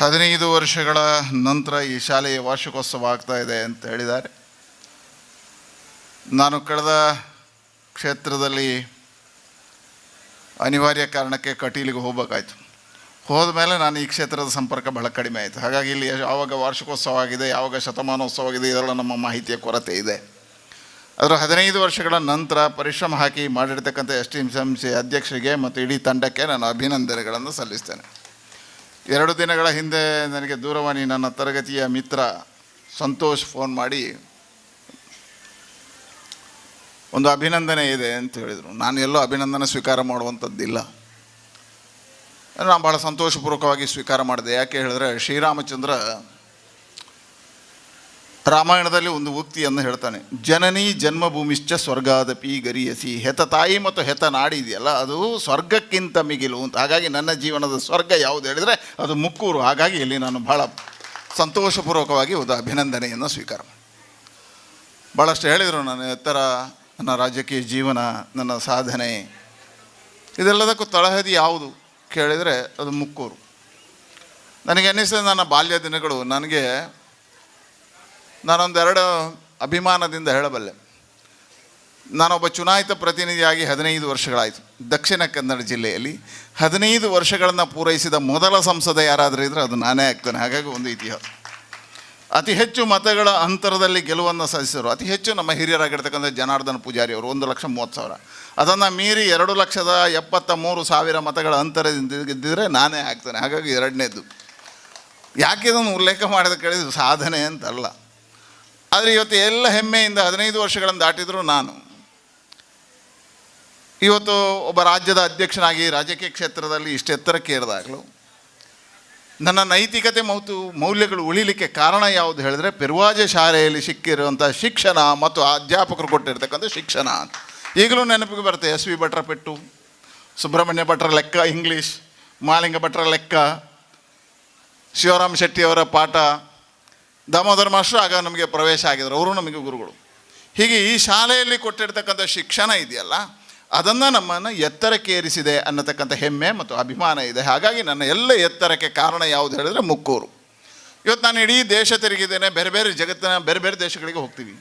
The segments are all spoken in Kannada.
ಹದಿನೈದು ವರ್ಷಗಳ ನಂತರ ಈ ಶಾಲೆಯ ವಾರ್ಷಿಕೋತ್ಸವ ಆಗ್ತಾ ಇದೆ ಅಂತ ಹೇಳಿದ್ದಾರೆ. ನಾನು ಕಳೆದ ಕ್ಷೇತ್ರದಲ್ಲಿ ಅನಿವಾರ್ಯ ಕಾರಣಕ್ಕೆ ಕಟೀಲಿಗೆ ಹೋಗ್ಬೇಕಾಯ್ತು. ಹೋದ ಮೇಲೆ ನಾನು ಈ ಕ್ಷೇತ್ರದ ಸಂಪರ್ಕ ಬಹಳ ಕಡಿಮೆ ಆಯಿತು. ಹಾಗಾಗಿ ಇಲ್ಲಿ ಯಾವಾಗ ವಾರ್ಷಿಕೋತ್ಸವ ಆಗಿದೆ, ಯಾವಾಗ ಶತಮಾನೋತ್ಸವ ಆಗಿದೆ ಇದೆಲ್ಲ ನಮ್ಮ ಮಾಹಿತಿಯ ಕೊರತೆ ಇದೆ. ಅದರ ಹದಿನೈದು ವರ್ಷಗಳ ನಂತರ ಪರಿಶ್ರಮ ಹಾಕಿ ಮಾಡಿರ್ತಕ್ಕಂಥ ಎಸ್ ಟಿ ಎಂ ಅಧ್ಯಕ್ಷರಿಗೆ ಮತ್ತು ಇಡೀ ತಂಡಕ್ಕೆ ನಾನು ಅಭಿನಂದನೆಗಳನ್ನು ಸಲ್ಲಿಸ್ತೇನೆ. ಎರಡು ದಿನಗಳ ಹಿಂದೆ ನನಗೆ ದೂರವಾಣಿ ನನ್ನ ತರಗತಿಯ ಮಿತ್ರ ಸಂತೋಷ್ ಫೋನ್ ಮಾಡಿ, ಒಂದು ಅಭಿನಂದನೆ ಇದೆ ಅಂತ ಹೇಳಿದರು. ನಾನು ಎಲ್ಲೋ ಅಭಿನಂದನೆ ಸ್ವೀಕಾರ ಮಾಡುವಂಥದ್ದಿಲ್ಲ. ನಾನು ಭಾಳ ಸಂತೋಷಪೂರ್ವಕವಾಗಿ ಸ್ವೀಕಾರ ಮಾಡಿದೆ. ಯಾಕೆ ಹೇಳಿದ್ರೆ, ಶ್ರೀರಾಮಚಂದ್ರ ರಾಮಾಯಣದಲ್ಲಿ ಒಂದು ಉಕ್ತಿಯನ್ನು ಹೇಳ್ತಾನೆ, ಜನನಿ ಜನ್ಮಭೂಮಿಶ್ಚ ಸ್ವರ್ಗಾದಪಿ ಗರಿಯಸಿ, ಹೆತ ತಾಯಿ ಮತ್ತು ಹೆತ ನಾಡಿ ಇದೆಯಲ್ಲ, ಅದು ಸ್ವರ್ಗಕ್ಕಿಂತ ಮಿಗಿಲು ಅಂತ. ಹಾಗಾಗಿ ನನ್ನ ಜೀವನದ ಸ್ವರ್ಗ ಯಾವುದು ಹೇಳಿದರೆ ಅದು ಮುಕ್ಕೂರು. ಹಾಗಾಗಿ ಇಲ್ಲಿ ನಾನು ಭಾಳ ಸಂತೋಷಪೂರ್ವಕವಾಗಿ ಒಂದು ಅಭಿನಂದನೆಯನ್ನು ಸ್ವೀಕಾರ ಭಾಳಷ್ಟು ಹೇಳಿದರು ನನ್ನ ಎತ್ತರ, ನನ್ನ ರಾಜಕೀಯ ಜೀವನ, ನನ್ನ ಸಾಧನೆ. ಇದೆಲ್ಲದಕ್ಕೂ ತಳಹದಿ ಯಾವುದು ಕೇಳಿದರೆ ಅದು ಮುಕ್ಕೂರು. ನನಗೆ ಅನ್ನಿಸ್ತದೆ ನನ್ನ ಬಾಲ್ಯ ದಿನಗಳು, ನನಗೆ ನಾನೊಂದೆರಡು ಅಭಿಮಾನದಿಂದ ಹೇಳಬಲ್ಲೆ. ನಾನೊಬ್ಬ ಚುನಾಯಿತ ಪ್ರತಿನಿಧಿಯಾಗಿ ಹದಿನೈದು ವರ್ಷಗಳಾಯಿತು. ದಕ್ಷಿಣ ಕನ್ನಡ ಜಿಲ್ಲೆಯಲ್ಲಿ ಹದಿನೈದು ವರ್ಷಗಳನ್ನು ಪೂರೈಸಿದ ಮೊದಲ ಸಂಸದ ಯಾರಾದರೂ ಇದ್ದರೆ ಅದು ನಾನೇ ಆಗ್ತೇನೆ. ಹಾಗಾಗಿ ಒಂದು ಇತಿಹಾಸ. ಅತಿ ಹೆಚ್ಚು ಮತಗಳ ಅಂತರದಲ್ಲಿ ಗೆಲುವನ್ನು ಸಾಧಿಸಿದರು. ಅತಿ ಹೆಚ್ಚು ನಮ್ಮ ಹಿರಿಯರಾಗಿರ್ತಕ್ಕಂಥ ಜನಾರ್ದನ ಪೂಜಾರಿ ಅವರು ಒಂದು ಲಕ್ಷ ಮೂವತ್ತು ಸಾವಿರ. ಅದನ್ನು ಮೀರಿ ಎರಡು ಲಕ್ಷದ ಎಪ್ಪತ್ತ ಮೂರು ಸಾವಿರ ಮತಗಳ ಅಂತರದಿಂದ ಗೆದ್ದಿದ್ರೆ ನಾನೇ ಆಗ್ತೇನೆ. ಹಾಗಾಗಿ ಎರಡನೇದು ಯಾಕೆ ಇದನ್ನು ಉಲ್ಲೇಖ ಮಾಡಿದ ಕೇಳಿದ್ರು ಸಾಧನೆ ಅಂತಲ್ಲ. ಆದರೆ ಇವತ್ತು ಎಲ್ಲ ಹೆಮ್ಮೆಯಿಂದ ಹದಿನೈದು ವರ್ಷಗಳನ್ನು ದಾಟಿದ್ರು ನಾನು. ಇವತ್ತು ಒಬ್ಬ ರಾಜ್ಯದ ಅಧ್ಯಕ್ಷನಾಗಿ ರಾಜಕೀಯ ಕ್ಷೇತ್ರದಲ್ಲಿ ಇಷ್ಟು ಎತ್ತರಕ್ಕೆ ಏರಿದಾಗಲೂ. ನನ್ನ ನೈತಿಕತೆ ಮತ್ತು ಮೌಲ್ಯಗಳು ಉಳಿಲಿಕ್ಕೆ ಕಾರಣ ಯಾವುದು ಹೇಳಿದ್ರೆ ಪೆರ್ವಾಜ ಶಾಲೆಯಲ್ಲಿ ಸಿಕ್ಕಿರುವಂಥ ಶಿಕ್ಷಣ ಮತ್ತು ಅಧ್ಯಾಪಕರು ಕೊಟ್ಟಿರ್ತಕ್ಕಂಥ ಶಿಕ್ಷಣ ಅಂತ. ಈಗಲೂ ನೆನಪಿಗೆ ಬರುತ್ತೆ ಎಸ್ ವಿ ಭಟ್ರ ಪೆಟ್ಟು ಸುಬ್ರಹ್ಮಣ್ಯ ಭಟ್ರ ಲೆಕ್ಕ, ಇಂಗ್ಲೀಷ್, ಮಾಲಿಂಗ ಭಟ್ರ ಲೆಕ್ಕ, ಶಿವರಾಮ್ ಶೆಟ್ಟಿಯವರ ಪಾಠ ದಾಮೋದರ ಮಾಸ್ಟರ್ ಆಗ ನಮಗೆ ಪ್ರವೇಶ ಆಗಿದ್ರು. ಅವರು ನಮಗೆ ಗುರುಗಳು. ಹೀಗೆ ಈ ಶಾಲೆಯಲ್ಲಿ ಕೊಟ್ಟಿರ್ತಕ್ಕಂಥ ಶಿಕ್ಷಣ ಇದೆಯಲ್ಲ, ಅದನ್ನು ನಮ್ಮನ್ನು ಎತ್ತರಕ್ಕೇರಿಸಿದೆ ಅನ್ನತಕ್ಕಂಥ ಹೆಮ್ಮೆ ಮತ್ತು ಅಭಿಮಾನ ಇದೆ. ಹಾಗಾಗಿ ನನ್ನ ಎಲ್ಲ ಎತ್ತರಕ್ಕೆ ಕಾರಣ ಯಾವುದು ಹೇಳಿದ್ರೆ ಮುಕ್ಕೂರು. ಇವತ್ತು ನಾನು ಇಡೀ ದೇಶ ತಿರುಗಿದ್ದೇನೆ, ಬೇರೆ ಬೇರೆ ಜಗತ್ತಿನ, ಬೇರೆ ಬೇರೆ ದೇಶಗಳಿಗೆ ಹೋಗ್ತೀವಿ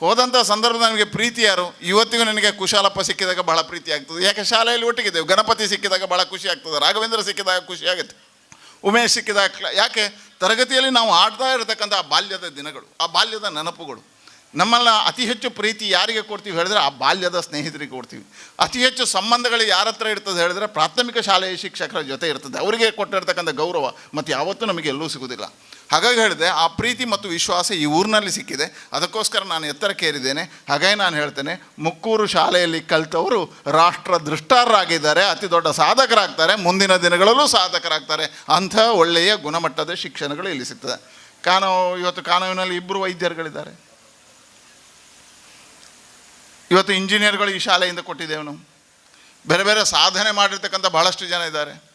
ಹೋದಂಥ ಸಂದರ್ಭ ನನಗೆ ಪ್ರೀತಿ ಯಾರು? ಇವತ್ತಿಗೂ ನನಗೆ ಕುಶಾಲಪ್ಪ ಸಿಕ್ಕಿದಾಗ ಭಾಳ ಪ್ರೀತಿ ಆಗ್ತದೆ. ಯಾಕೆ? ಶಾಲೆಯಲ್ಲಿ ಒಟ್ಟಿಗಿದ್ದೇವೆ. ಗಣಪತಿ ಸಿಕ್ಕಿದಾಗ ಭಾಳ ಖುಷಿ ಆಗ್ತದೆ. ರಾಘವೇಂದ್ರ ಸಿಕ್ಕಿದಾಗ ಖುಷಿ ಆಗುತ್ತೆ. ಉಮೇಶ್ ಸಿಕ್ಕಿದಾಗ ಯಾಕೆ? ತರಗತಿಯಲ್ಲಿ ನಾವು ಆಡ್ತಾ ಇರತಕ್ಕಂಥ ಆ ಬಾಲ್ಯದ ದಿನಗಳು, ಆ ಬಾಲ್ಯದ ನೆನಪುಗಳು. ನಮ್ಮನ್ನು ಅತಿ ಹೆಚ್ಚು ಪ್ರೀತಿ ಯಾರಿಗೆ ಕೊಡ್ತೀವಿ ಹೇಳಿದ್ರೆ ಆ ಬಾಲ್ಯದ ಸ್ನೇಹಿತರಿಗೆ ಕೊಡ್ತೀವಿ. ಅತಿ ಹೆಚ್ಚು ಸಂಬಂಧಗಳು ಯಾರ ಹತ್ರ ಇರ್ತದೆ ಹೇಳಿದ್ರೆ ಪ್ರಾಥಮಿಕ ಶಾಲೆಯ ಶಿಕ್ಷಕರ ಜೊತೆ ಇರ್ತದೆ. ಅವರಿಗೆ ಕೊಟ್ಟಿರ್ತಕ್ಕಂಥ ಗೌರವ ಮತ್ತು ಯಾವತ್ತೂ ನಮಗೆ ಎಲ್ಲೂ ಸಿಗೋದಿಲ್ಲ. ಹಾಗಾಗಿ ಹೇಳಿದೆ, ಆ ಪ್ರೀತಿ ಮತ್ತು ವಿಶ್ವಾಸ ಈ ಊರಿನಲ್ಲಿ ಸಿಕ್ಕಿದೆ. ಅದಕ್ಕೋಸ್ಕರ ನಾನು ಎತ್ತರಕ್ಕೇರಿದ್ದೇನೆ. ಹಾಗಾಗಿ ನಾನು ಹೇಳ್ತೇನೆ, ಮುಕ್ಕೂರು ಶಾಲೆಯಲ್ಲಿ ಕಲಿತವರು ರಾಷ್ಟ್ರ ದೃಷ್ಟಾರರಾಗಿದ್ದಾರೆ ಅತಿ ದೊಡ್ಡ ಸಾಧಕರಾಗ್ತಾರೆ, ಮುಂದಿನ ದಿನಗಳಲ್ಲೂ ಸಾಧಕರಾಗ್ತಾರೆ. ಅಂಥ ಒಳ್ಳೆಯ ಗುಣಮಟ್ಟದ ಶಿಕ್ಷಣಗಳು ಇಲ್ಲಿ ಸಿಗ್ತದೆ. ಕಾನೋ, ಇವತ್ತು ಕಾನೂನಿನಲ್ಲಿ ಇಬ್ಬರು ವೈದ್ಯರುಗಳಿದ್ದಾರೆ. ಇವತ್ತು ಇಂಜಿನಿಯರ್ಗಳು ಈ ಶಾಲೆಯಿಂದ ಕೊಟ್ಟಿದ್ದೇವೆ ನಾವು ಬೇರೆ ಬೇರೆ ಸಾಧನೆ ಮಾಡಿರ್ತಕ್ಕಂಥ ಬಹಳಷ್ಟು ಜನ ಇದ್ದಾರೆ.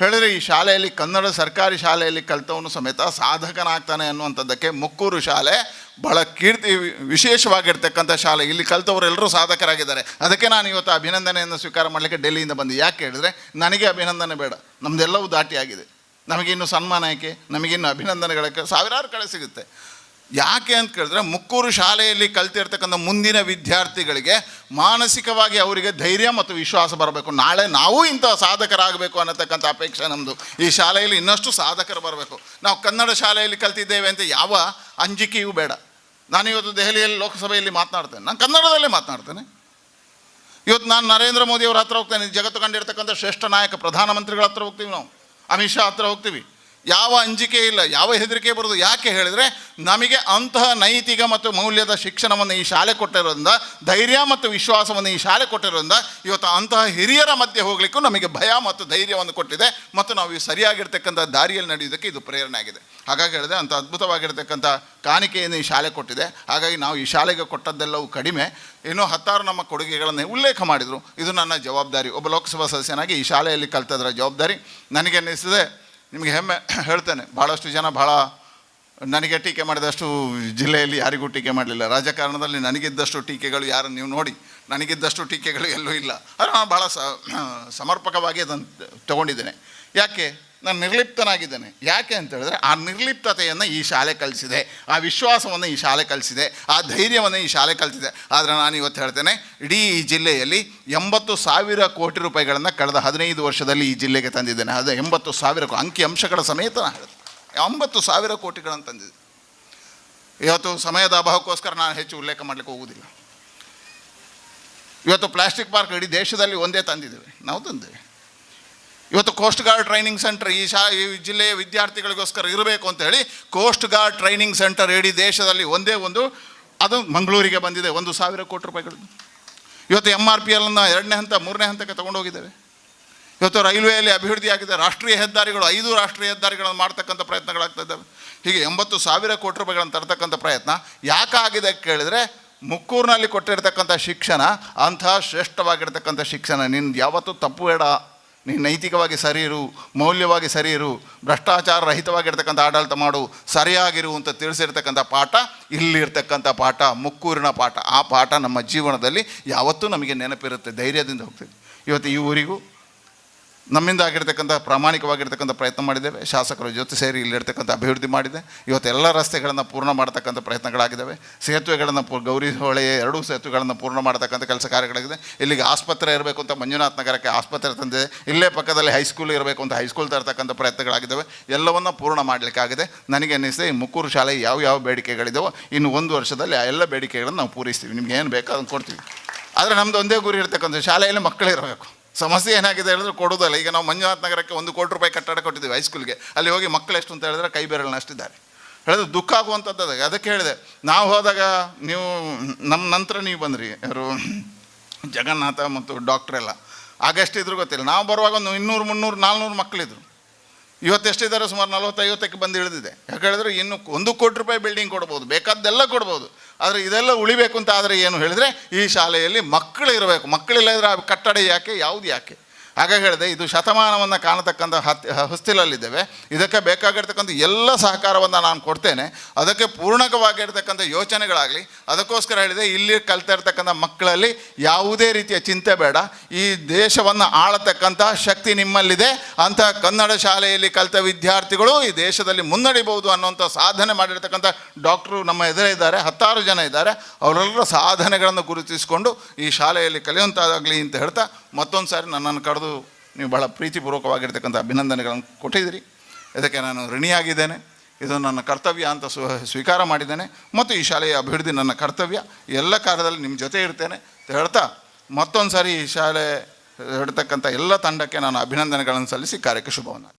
ಹೇಳಿದರೆ ಈ ಶಾಲೆಯಲ್ಲಿ ಕನ್ನಡ ಸರ್ಕಾರಿ ಶಾಲೆಯಲ್ಲಿ ಕಲಿತವನು ಸಮೇತ ಸಾಧಕನಾಗ್ತಾನೆ ಅನ್ನುವಂಥದ್ದಕ್ಕೆ ಮುಕ್ಕೂರು ಶಾಲೆ ಬಹಳ ಕೀರ್ತಿ ವಿಶೇಷವಾಗಿರ್ತಕ್ಕಂಥ ಶಾಲೆ. ಇಲ್ಲಿ ಕಲಿತವರೆಲ್ಲರೂ ಸಾಧಕರಾಗಿದ್ದಾರೆ. ಅದಕ್ಕೆ ನಾನು ಇವತ್ತು ಅಭಿನಂದನೆಯನ್ನು ಸ್ವೀಕಾರ ಮಾಡಲಿಕ್ಕೆ ಡೆಲ್ಲಿಯಿಂದ ಬಂದೆ. ಯಾಕೆ ಹೇಳಿದ್ರೆ ನನಗೆ ಅಭಿನಂದನೆ ಬೇಡ. ನಮ್ಮದೆಲ್ಲವೂ ದಾಟಿಯಾಗಿದೆ. ನಮಗಿನ್ನು ಸನ್ಮಾನ ಏಕೆ? ನಮಗಿನ್ನು ಅಭಿನಂದನೆಗಳಕ್ಕೆ ಸಾವಿರಾರು ಕಡೆ ಸಿಗುತ್ತೆ. ಯಾಕೆ ಅಂತ ಕೇಳಿದ್ರೆ ಮುಕ್ಕೂರು ಶಾಲೆಯಲ್ಲಿ ಕಲ್ತಿರ್ತಕ್ಕಂಥ ಮುಂದಿನ ವಿದ್ಯಾರ್ಥಿಗಳಿಗೆ ಮಾನಸಿಕವಾಗಿ ಅವರಿಗೆ ಧೈರ್ಯ ಮತ್ತು ವಿಶ್ವಾಸ ಬರಬೇಕು. ನಾಳೆ ನಾವು ಇಂಥ ಸಾಧಕರಾಗಬೇಕು ಅನ್ನತಕ್ಕಂಥ ಅಪೇಕ್ಷೆ ನಮ್ಮದು ಈ ಶಾಲೆಯಲ್ಲಿ ಇನ್ನಷ್ಟು ಸಾಧಕರು ಬರಬೇಕು. ನಾವು ಕನ್ನಡ ಶಾಲೆಯಲ್ಲಿ ಕಲ್ತಿದ್ದೇವೆ ಅಂತ ಯಾವ ಅಂಜಿಕೆಯೂ ಬೇಡ. ನಾನು ಇವತ್ತು ದೆಹಲಿಯಲ್ಲಿ ಲೋಕಸಭೆಯಲ್ಲಿ ಮಾತನಾಡ್ತೇನೆ. ನಾನು ಕನ್ನಡದಲ್ಲೇ ಮಾತನಾಡ್ತೇನೆ. ಇವತ್ತು ನಾನು ನರೇಂದ್ರ ಮೋದಿ ಅವ್ರ ಹತ್ರ ಹೋಗ್ತೇನೆ. ಜಗತ್ತು ಕಂಡಿರ್ತಕ್ಕಂಥ ಶ್ರೇಷ್ಠ ನಾಯಕ, ಪ್ರಧಾನಮಂತ್ರಿಗಳ ಹತ್ರ ಹೋಗ್ತೀವಿ ನಾವು. ಅಮಿತ್ ಶಾ ಹತ್ರ ಹೋಗ್ತೀವಿ. ಯಾವ ಅಂಜಿಕೆ ಇಲ್ಲ, ಯಾವ ಹೆದರಿಕೆ ಬರೋದು ಯಾಕೆ ಹೇಳಿದರೆ ನಮಗೆ ಅಂತಹ ನೈತಿಕ ಮತ್ತು ಮೌಲ್ಯದ ಶಿಕ್ಷಣವನ್ನು ಈ ಶಾಲೆ ಕೊಟ್ಟಿರೋದ್ರಿಂದ, ಧೈರ್ಯ ಮತ್ತು ವಿಶ್ವಾಸವನ್ನು ಈ ಶಾಲೆ ಕೊಟ್ಟಿರೋದ್ರಿಂದ ಇವತ್ತು ಅಂತಹ ಹಿರಿಯರ ಮಧ್ಯೆ ಹೋಗಲಿಕ್ಕೂ ನಮಗೆ ಭಯ ಮತ್ತು ಧೈರ್ಯವನ್ನು ಕೊಟ್ಟಿದೆ ಮತ್ತು ನಾವು ಸರಿಯಾಗಿರ್ತಕ್ಕಂಥ ದಾರಿಯಲ್ಲಿ ನಡೆಯೋದಕ್ಕೆ ಇದು ಪ್ರೇರಣೆ ಆಗಿದೆ. ಹಾಗಾಗಿ ಹೇಳಿದೆ, ಅಂಥ ಅದ್ಭುತವಾಗಿರ್ತಕ್ಕಂಥ ಕಾಣಿಕೆಯನ್ನು ಈ ಶಾಲೆ ಕೊಟ್ಟಿದೆ. ಹಾಗಾಗಿ ನಾವು ಈ ಶಾಲೆಗೆ ಕೊಟ್ಟದ್ದೆಲ್ಲವೂ ಕಡಿಮೆ. ಇನ್ನೂ ಹತ್ತಾರು ನಮ್ಮ ಕೊಡುಗೆಗಳನ್ನು ಉಲ್ಲೇಖ ಮಾಡಿದರು. ಇದು ನನ್ನ ಜವಾಬ್ದಾರಿ. ಒಬ್ಬ ಲೋಕಸಭಾ ಸದಸ್ಯನಾಗಿ ಈ ಶಾಲೆಯಲ್ಲಿ ಕಲ್ತದರ ಜವಾಬ್ದಾರಿ. ನನಗೆ ಅನ್ನಿಸಿದೆ ನಿಮಗೆ ಹೆಮ್ಮೆ ಹೇಳ್ತೇನೆ ಭಾಳಷ್ಟು ಜನ ಭಾಳ ನನಗೆ ಟೀಕೆ ಮಾಡಿದಷ್ಟು ಜಿಲ್ಲೆಯಲ್ಲಿ ಯಾರಿಗೂ ಟೀಕೆ ಮಾಡಲಿಲ್ಲ. ರಾಜಕಾರಣದಲ್ಲಿ ನನಗಿದ್ದಷ್ಟು ಟೀಕೆಗಳು ಯಾರು ನೀವು ನೋಡಿ, ನನಗಿದ್ದಷ್ಟು ಟೀಕೆಗಳು ಎಲ್ಲೂ ಇಲ್ಲ. ಆದರೆ ನಾನು ಭಾಳ ಸಮರ್ಪಕವಾಗಿ ಅದನ್ನು ತಗೊಂಡಿದ್ದೇನೆ. ಯಾಕೆ? ನಾನು ನಿರ್ಲಿಪ್ತನಾಗಿದ್ದೇನೆ. ಯಾಕೆ ಅಂತ ಹೇಳಿದ್ರೆ, ಆ ನಿರ್ಲಿಪ್ತತೆಯನ್ನು ಈ ಶಾಲೆ ಕಲಿಸಿದೆ, ಆ ವಿಶ್ವಾಸವನ್ನು ಈ ಶಾಲೆ ಕಲಿಸಿದೆ, ಆ ಧೈರ್ಯವನ್ನು ಈ ಶಾಲೆ ಕಲಿಸಿದೆ. ಆದರೆ ನಾನು ಇವತ್ತು ಹೇಳ್ತೇನೆ, ಇಡೀ ಈ ಜಿಲ್ಲೆಯಲ್ಲಿ ಎಂಬತ್ತು ಸಾವಿರ ಕೋಟಿ ರೂಪಾಯಿಗಳನ್ನು ಕಳೆದ ಹದಿನೈದು ವರ್ಷದಲ್ಲಿ ಈ ಜಿಲ್ಲೆಗೆ ತಂದಿದ್ದೇನೆ. ಅದು ಎಂಬತ್ತು ಸಾವಿರ ಅಂಕಿ ಅಂಶಗಳ ಸಮೇತ ನಾನು ಹೇಳ್ತೇನೆ ಒಂಬತ್ತು ಸಾವಿರ ಕೋಟಿಗಳನ್ನು ತಂದಿದೆ. ಇವತ್ತು ಸಮಯದ ಅಭಾವಕ್ಕೋಸ್ಕರ ನಾನು ಹೆಚ್ಚು ಉಲ್ಲೇಖ ಮಾಡಲಿಕ್ಕೆ ಹೋಗುವುದಿಲ್ಲ ಇವತ್ತು ಪ್ಲಾಸ್ಟಿಕ್ ಪಾರ್ಕ್ ಇಡೀ ದೇಶದಲ್ಲಿ ಒಂದೇ ತಂದಿದ್ದೇವೆ. ನಾವು ತಂದೇವೆ ಇವತ್ತು ಕೋಸ್ಟ್ ಗಾರ್ಡ್ ಟ್ರೈನಿಂಗ್ ಸೆಂಟರ್ ಈ ಶಾ, ಈ ಜಿಲ್ಲೆಯ ವಿದ್ಯಾರ್ಥಿಗಳಿಗೋಸ್ಕರ ಇರಬೇಕು ಅಂತ ಹೇಳಿ ಕೋಸ್ಟ್ ಗಾರ್ಡ್ ಟ್ರೈನಿಂಗ್ ಸೆಂಟರ್ ಇಡೀ ದೇಶದಲ್ಲಿ ಒಂದೇ ಒಂದು, ಅದು ಮಂಗಳೂರಿಗೆ ಬಂದಿದೆ, ಒಂದು ಸಾವಿರ ಕೋಟಿ ರೂಪಾಯಿಗಳು. ಇವತ್ತು ಎಂ ಆರ್ ಪಿ ಎಲ್ನ ಎರಡನೇ ಹಂತ, ಮೂರನೇ ಹಂತಕ್ಕೆ ತೊಗೊಂಡೋಗಿದ್ದೇವೆ ಇವತ್ತು ರೈಲ್ವೆಯಲ್ಲಿ ಅಭಿವೃದ್ಧಿ ಆಗಿದೆ ರಾಷ್ಟ್ರೀಯ ಹೆದ್ದಾರಿಗಳು, ಐದು ರಾಷ್ಟ್ರೀಯ ಹೆದ್ದಾರಿಗಳನ್ನು ಮಾಡ್ತಕ್ಕಂಥ ಪ್ರಯತ್ನಗಳಾಗ್ತಾ ಇದ್ದಾವೆ. ಹೀಗೆ ಎಂಬತ್ತು ಸಾವಿರ ಕೋಟಿ ರೂಪಾಯಿಗಳನ್ನು ತರ್ತಕ್ಕಂಥ ಪ್ರಯತ್ನ ಯಾಕಾಗಿದೆ ಕೇಳಿದರೆ ಮುಕ್ಕೂರಿನಲ್ಲಿ ಕೊಟ್ಟಿರ್ತಕ್ಕಂಥ ಶಿಕ್ಷಣ ಅಂಥ ಶ್ರೇಷ್ಠವಾಗಿರ್ತಕ್ಕಂಥ ಶಿಕ್ಷಣ. ನಿನ್ನ ಯಾವತ್ತೂ ತಪ್ಪು ಬೇಡ. ನೀನು ನೈತಿಕವಾಗಿ ಸರಿ ಇರು, ಮೌಲ್ಯವಾಗಿ ಸರಿ ಇರು, ಭ್ರಷ್ಟಾಚಾರ ರಹಿತವಾಗಿರ್ತಕ್ಕಂಥ ಆಡಳಿತ ಮಾಡು, ಸರಿಯಾಗಿರು ಅಂತ ತಿಳಿಸಿರ್ತಕ್ಕಂಥ ಪಾಠ, ಇಲ್ಲಿರ್ತಕ್ಕಂಥ ಪಾಠ, ಮುಕ್ಕೂರಿನ ಪಾಠ. ಆ ಪಾಠ ನಮ್ಮ ಜೀವನದಲ್ಲಿ ಯಾವತ್ತೂ ನಮಗೆ ನೆನಪಿರುತ್ತೆ, ಧೈರ್ಯದಿಂದ ಹೋಗ್ತೀವಿ ಇವತ್ತು ಈ ಊರಿಗೂ ನಮ್ಮಿಂದ ಆಗಿರ್ತಕ್ಕಂಥ ಪ್ರಾಮಾಣಿಕವಾಗಿರ್ತಕ್ಕಂಥ ಪ್ರಯತ್ನ ಮಾಡಿದ್ದೇವೆ. ಶಾಸಕರ ಜೊತೆ ಸೇರಿ ಇಲ್ಲಿರ್ತಕ್ಕಂಥ ಅಭಿವೃದ್ಧಿ ಮಾಡಿದೆ. ಇವತ್ತು ಎಲ್ಲ ರಸ್ತೆಗಳನ್ನು ಪೂರ್ಣ ಮಾಡ್ತಕ್ಕಂಥ ಪ್ರಯತ್ನಗಳಾಗಿದ್ದಾವೆ. ಸೇತುವೆಗಳನ್ನು ಪೂ, ಗೌರಿ ಹೊಳೆ ಎರಡೂ ಸೇತುವೆಗಳನ್ನು ಪೂರ್ಣ ಮಾಡತಕ್ಕಂಥ ಕೆಲಸ ಕಾರ್ಯಗಳಾಗಿದೆ. ಇಲ್ಲಿಗೆ ಆಸ್ಪತ್ರೆ ಇರಬೇಕು ಅಂತ ಮಂಜುನಾಥ್ ನಗರಕ್ಕೆ ಆಸ್ಪತ್ರೆ ತಂದಿದೆ. ಇಲ್ಲೇ ಪಕ್ಕದಲ್ಲಿ ಹೈಸ್ಕೂಲ್ ಇರಬೇಕು ಅಂತ ಹೈಸ್ಕೂಲ್ ತರ್ತಕ್ಕಂಥ ಪ್ರಯತ್ನಗಳಾಗಿದ್ದಾವೆ. ಎಲ್ಲವನ್ನು ಪೂರ್ಣ ಮಾಡಲಿಕ್ಕಾಗಿದೆ. ನನಗೆ ಅನ್ನಿಸಿದೆ ಈ ಮುಕ್ಕೂರು ಶಾಲೆ ಯಾವ ಯಾವ ಬೇಡಿಕೆಗಳಿದ್ದಾವೋ ಇನ್ನು ಒಂದು ವರ್ಷದಲ್ಲಿ ಆ ಎಲ್ಲ ಬೇಡಿಕೆಗಳನ್ನು ನಾವು ಪೂರೈಸ್ತೀವಿ. ನಿಮ್ಗೆ ಏನು ಬೇಕೋ ಅದನ್ನು ಕೊಡ್ತೀವಿ. ಆದರೆ ನಮ್ಮದು ಒಂದೇ ಗುರಿ ಇರ್ತಕ್ಕಂಥ ಶಾಲೆಯಲ್ಲಿ ಮಕ್ಕಳಿರಬೇಕು ಸಮಸ್ಯೆ ಏನಾಗಿದೆ ಹೇಳಿದ್ರೆ ಕೊಡೋದಲ್ಲ. ಈಗ ನಾವು ಮಂಜುನಾಥ್ ನಗರಕ್ಕೆ ಒಂದು ಕೋಟಿ ರೂಪಾಯಿ ಕಟ್ಟಡ ಕೊಟ್ಟಿದ್ದೀವಿ ಹೈಸ್ಕೂಲ್ಗೆ ಅಲ್ಲಿ ಹೋಗಿ ಮಕ್ಕಳು ಎಷ್ಟು ಅಂತ ಹೇಳಿದ್ರೆ ಕೈ ಬೆರಳಿನಷ್ಟಿದ್ದಾರೆ ಹೇಳಿದ್ರೆ ದುಃಖ ಆಗುವಂಥದ್ದು ಅದೇ. ಅದಕ್ಕೆ ಹೇಳಿದೆ, ನಾವು ಹೋದಾಗ ನೀವು ನಮ್ಮ ನಂತರ ನೀವು ಬಂದ್ರಿ, ಯಾರು ಜಗನ್ನಾಥ ಮತ್ತು ಡಾಕ್ಟ್ರ್ ಎಲ್ಲ. ಆಗಸ್ಟ್ ಇದ್ರು ಗೊತ್ತಿಲ್ಲ. ನಾವು ಬರುವಾಗ ಒಂದು ಇನ್ನೂರು, ಮುನ್ನೂರು, ನಾಲ್ನೂರು ಮಕ್ಕಳಿದ್ರು ಇವತ್ತು ಎಷ್ಟಿದ್ದಾರೆ? ಸುಮಾರು ನಲವತ್ತೈವತ್ತಕ್ಕೆ ಬಂದು ಇಳಿದಿದೆ. ಯಾಕೆ ಹೇಳಿದ್ರೆ ಇನ್ನು ಒಂದು ಕೋಟಿ ರೂಪಾಯಿ ಬಿಲ್ಡಿಂಗ್ ಕೊಡ್ಬೋದು. ಬೇಕಾದ್ದೆಲ್ಲ ಕೊಡ್ಬೋದು. ಆದರೆ ಇದೆಲ್ಲ ಉಳಿಬೇಕು ಅಂತ ಆದರೆ ಏನು ಹೇಳಿದರೆ ಈ ಶಾಲೆಯಲ್ಲಿ ಮಕ್ಕಳು ಇರಬೇಕು. ಮಕ್ಕಳಿಲ್ಲದ್ರೆ ಆ ಕಟ್ಟಡ ಯಾಕೆ? ಯಾವುದು ಯಾಕೆ? ಹಾಗಾಗಿ ಹೇಳಿದೆ, ಇದು ಶತಮಾನವನ್ನು ಕಾಣತಕ್ಕಂಥ ಹತ್, ಹೊಸ್ತಿಲಲ್ಲಿದ್ದೇವೆ. ಇದಕ್ಕೆ ಬೇಕಾಗಿರ್ತಕ್ಕಂಥ ಎಲ್ಲ ಸಹಕಾರವನ್ನು ನಾನು ಕೊಡ್ತೇನೆ. ಅದಕ್ಕೆ ಪೂರ್ಣಕವಾಗಿರ್ತಕ್ಕಂಥ ಯೋಚನೆಗಳಾಗಲಿ, ಅದಕ್ಕೋಸ್ಕರ ಹೇಳಿದೆ, ಇಲ್ಲಿ ಕಲ್ತಾ ಮಕ್ಕಳಲ್ಲಿ ಯಾವುದೇ ರೀತಿಯ ಚಿಂತೆ ಬೇಡ. ಈ ದೇಶವನ್ನು ಆಳತಕ್ಕಂಥ ಶಕ್ತಿ ನಿಮ್ಮಲ್ಲಿದೆ. ಅಂತ ಕನ್ನಡ ಶಾಲೆಯಲ್ಲಿ ಕಲಿತ ವಿದ್ಯಾರ್ಥಿಗಳು ಈ ದೇಶದಲ್ಲಿ ಮುನ್ನಡಿಬಹುದು ಅನ್ನುವಂಥ ಸಾಧನೆ ಮಾಡಿರ್ತಕ್ಕಂಥ ಡಾಕ್ಟ್ರು ನಮ್ಮ ಎದುರೇ ಇದ್ದಾರೆ, ಹತ್ತಾರು ಜನ ಇದ್ದಾರೆ. ಅವರೆಲ್ಲರ ಸಾಧನೆಗಳನ್ನು ಗುರುತಿಸಿಕೊಂಡು ಈ ಶಾಲೆಯಲ್ಲಿ ಕಲಿಯುವಂಥದ್ದಾಗಲಿ ಅಂತ ಹೇಳ್ತಾ ಮತ್ತೊಂದು ಸಾರಿ ನನ್ನನ್ನು ಕರೆದು ನೀವು ಬಹಳ ಪ್ರೀತಿಪೂರ್ವಕವಾಗಿರ್ತಕ್ಕಂಥ ಅಭಿನಂದನೆಗಳನ್ನು ಕೊಟ್ಟಿದ್ದೀರಿ. ಇದಕ್ಕೆ ನಾನು ಋಣಿಯಾಗಿದ್ದೇನೆ. ಇದು ನನ್ನ ಕರ್ತವ್ಯ ಅಂತ ಸ್ವ ಸ್ವೀಕಾರ ಮಾಡಿದ್ದೇನೆ. ಮತ್ತು ಈ ಶಾಲೆಯ ಅಭಿವೃದ್ಧಿ ನನ್ನ ಕರ್ತವ್ಯ. ಎಲ್ಲ ಕಾರ್ಯದಲ್ಲಿ ನಿಮ್ಮ ಜೊತೆ ಇರ್ತೇನೆ. ಅಂತ ಹೇಳ್ತಾ ಮತ್ತೊಂದು ಸಾರಿ ಈ ಶಾಲೆ ಇಡ್ತಕ್ಕಂಥ ಎಲ್ಲ ತಂಡಕ್ಕೆ ನಾನು ಅಭಿನಂದನೆಗಳನ್ನು ಸಲ್ಲಿಸಿ ಕಾರ್ಯಕ್ಕೆ ಶುಭವನ್ನು